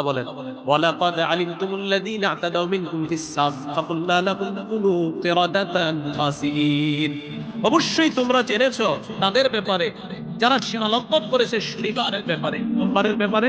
আল্লাহ বলেন, ওয়ালাকাদ আলিমতুমুল্লাযীনা আতাদাউ মিনকুম ফিস সাফ ফাকুলনা লাহুম কুনু কিরাদাতান খাসিন অবশ্যই তোমরা জেনেছো তাদের ব্যাপারে, যারা সীমা লঙ্ঘন করেছে, শনিবারের ব্যাপারে। ব্যাপারে?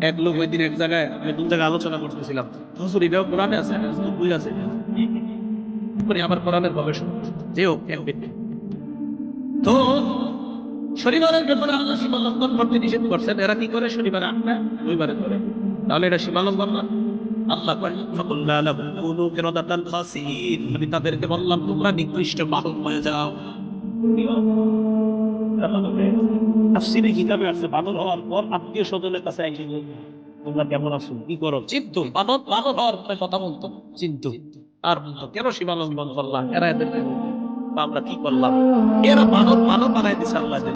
এক লোক ওই দিন এক জায়গায়, আমি দু জায়গায় আলোচনা করতেছিলাম। হুজুর, এটাও কোরআনে আছে ভুল আছে। করে আবার কোরআনের গবেষণা। যে হোক, এক ব্যক্তি তো, শনিবারের ব্যাপারে আল্লাহ সীমা লঙ্ঘন করতে নিষেধ করছেন। এরা কি করে শনিবারে? আটটা? রবিবারে ধরে তাহলে এটা সীমা লঙ্ঘন না? আল্লাহ আমি তাদেরকে বললাম, তোমরা নিকৃষ্ট বাহন হয়ে যাও। তাফসীরে কিতাবে আছে, বানর হওয়ার পর আত্মীয় স্বজনের কাছে এসে তোমরা কেমন আছো? কি করো? চিন্তু, বানর বানর হওয়ার পরে কথা বলতো, চিন্তু। আর বলতো, কেন সীমালম্বন করলাম এরা এদের আমরা কি করলাম? এরা বানর বানর বানাই দিছে আল্লাহ।